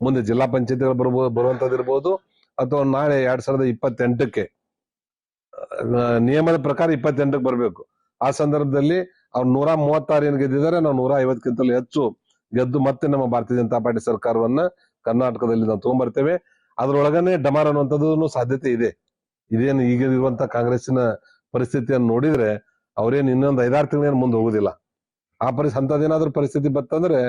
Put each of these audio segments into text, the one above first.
ಮುಂದೆ ಜಿಲ್ಲಾ ಪಂಚಾಯತಿಗಳು ಬರ್ಬೋದು ಬರುವಂತದಿರ್ಬೋದು ಅಥವಾ ನಾಳೆ ಎರಡ್ ಸಾವಿರದ ಇಪ್ಪತ್ತೆಂಟಕ್ಕೆ ನಿಯಮದ ಪ್ರಕಾರ ಇಪ್ಪತ್ತೆಂಟಕ್ಕೆ ಬರಬೇಕು. ಆ ಸಂದರ್ಭದಲ್ಲಿ ಅವ್ರು ನೂರ ಮೂವತ್ತಾರು ಏನ್ ಗೆದ್ದಿದ್ದಾರೆ, ನಾವು ನೂರ ಐವತ್ತಕ್ಕಿಂತಲೂ ಹೆಚ್ಚು ಗೆದ್ದು ಮತ್ತೆ ನಮ್ಮ ಭಾರತೀಯ ಜನತಾ ಪಾರ್ಟಿ ಸರ್ಕಾರವನ್ನ ಕರ್ನಾಟಕದಲ್ಲಿ ನಾವು ತಗೊಂಡ್ಬರ್ತೇವೆ ಅದ್ರೊಳಗನೆ ಡಮಾರ್ ಅನ್ನುವಂಥದ್ದು ಸಾಧ್ಯತೆ ಇದೆ. ಇದೇನು ಈಗ ಇರುವಂತ ಕಾಂಗ್ರೆಸ್ಸಿನ ಪರಿಸ್ಥಿತಿಯನ್ನು ನೋಡಿದ್ರೆ ಅವ್ರೇನು ಇನ್ನೊಂದು ಐದಾರು ತಿಂಗಳೇನು ಮುಂದೆ ಹೋಗುದಿಲ್ಲ. ಆ ಪರಿಸ್ಥಿತಿ ಅಂತದೇನಾದ್ರೂ ಪರಿಸ್ಥಿತಿ ಬತ್ತಂದ್ರೆ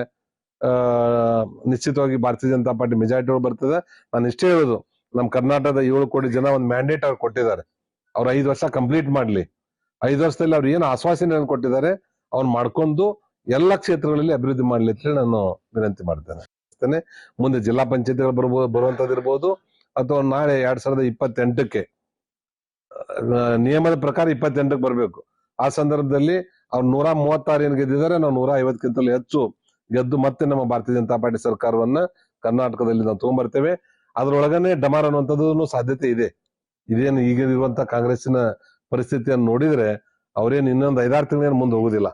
ನಿಶ್ಚಿತವಾಗಿ ಭಾರತೀಯ ಜನತಾ ಪಾರ್ಟಿ ಮೆಜಾರಿಟಿ ಒಳಗೆ ಬರ್ತದೆ. ನಾನು ಇಷ್ಟೇ ಹೇಳೋದು ನಮ್ಮ ಕರ್ನಾಟಕದ ಏಳು ಕೋಟಿ ಜನ ಒಂದು ಮ್ಯಾಂಡೇಟ್ ಅವ್ರು ಕೊಟ್ಟಿದ್ದಾರೆ. ಅವ್ರು ಐದು ವರ್ಷ ಕಂಪ್ಲೀಟ್ ಮಾಡ್ಲಿ. ಐದು ವರ್ಷದಲ್ಲಿ ಅವ್ರು ಏನು ಆಶ್ವಾಸನೆಯನ್ನು ಕೊಟ್ಟಿದ್ದಾರೆ ಅವ್ನು ಮಾಡ್ಕೊಂಡು ಎಲ್ಲ ಕ್ಷೇತ್ರಗಳಲ್ಲಿ ಅಭಿವೃದ್ಧಿ ಮಾಡಲಿ ಅಂತ ಹೇಳಿ ನಾನು ವಿನಂತಿ ಮಾಡ್ತೇನೆ. ಮುಂದೆ ಜಿಲ್ಲಾ ಪಂಚಾಯತಿಗಳು ಬರ್ಬೋದು ಬರುವಂತದ್ದು ಇರ್ಬೋದು, ಅಥವಾ ನಾಳೆ ಎರಡ್ ಸಾವಿರದ ಇಪ್ಪತ್ತೆಂಟಕ್ಕೆ ನಿಯಮದ ಪ್ರಕಾರ ಇಪ್ಪತ್ತೆಂಟಕ್ಕೆ ಬರಬೇಕು. ಆ ಸಂದರ್ಭದಲ್ಲಿ ಅವ್ರು ನೂರ ಮೂವತ್ತಾರು ಏನ್ ಗೆದ್ದಿದ್ದಾರೆ, ನಾವು ನೂರ ಐವತ್ತಕ್ಕಿಂತಲೂ ಹೆಚ್ಚು ಗೆದ್ದು ಮತ್ತೆ ನಮ್ಮ ಭಾರತೀಯ ಜನತಾ ಪಾರ್ಟಿ ಸರ್ಕಾರವನ್ನ ಕರ್ನಾಟಕದಲ್ಲಿ ನಾವು ತಗೊಂಡ್ಬರ್ತೇವೆ ಅದ್ರೊಳಗನೆ ಡಮಾರ್ ಅನ್ನುವಂಥದ್ದು ಸಾಧ್ಯತೆ ಇದೆ. ಇದೇನು ಈಗ ಇರುವಂತ ಕಾಂಗ್ರೆಸ್ಸಿನ ಪರಿಸ್ಥಿತಿಯನ್ನು ನೋಡಿದ್ರೆ ಅವ್ರೇನು ಇನ್ನೊಂದು ಐದಾರು ತಿಂಗಳೇನು ಮುಂದೆ ಹೋಗುದಿಲ್ಲ.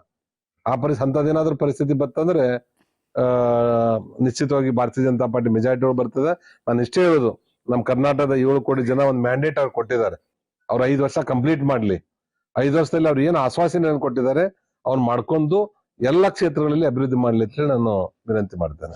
ಆ ಪರಿಸ್ಥಿತಿ ಅಂತದೇನಾದ್ರೂ ಪರಿಸ್ಥಿತಿ ಬತ್ತಂದ್ರೆ ಆ, ನಿಶ್ಚಿತವಾಗಿ ಭಾರತೀಯ ಜನತಾ ಪಾರ್ಟಿ ಮೆಜಾರಿಟಿ ಒಳಗೆ ಬರ್ತದೆ. ನಾನು ಇಷ್ಟೇ ಹೇಳೋದು, ನಮ್ಮ ಕರ್ನಾಟಕದ ಏಳು ಕೋಟಿ ಜನ ಒಂದು ಮ್ಯಾಂಡೇಟ್ ಅವ್ರು ಕೊಟ್ಟಿದ್ದಾರೆ. ಅವ್ರು ಐದು ವರ್ಷ ಕಂಪ್ಲೀಟ್ ಮಾಡ್ಲಿ. ಐದು ವರ್ಷದಲ್ಲಿ ಅವ್ರು ಏನು ಆಶ್ವಾಸನೆಯನ್ನು ಕೊಟ್ಟಿದ್ದಾರೆ ಅವ್ನು ಮಾಡ್ಕೊಂಡು ಎಲ್ಲ ಕ್ಷೇತ್ರಗಳಲ್ಲಿ ಅಭಿವೃದ್ಧಿ ಮಾಡಲಿ ಅಂತ ಹೇಳಿ ನಾನು ವಿನಂತಿ ಮಾಡ್ತೇನೆ.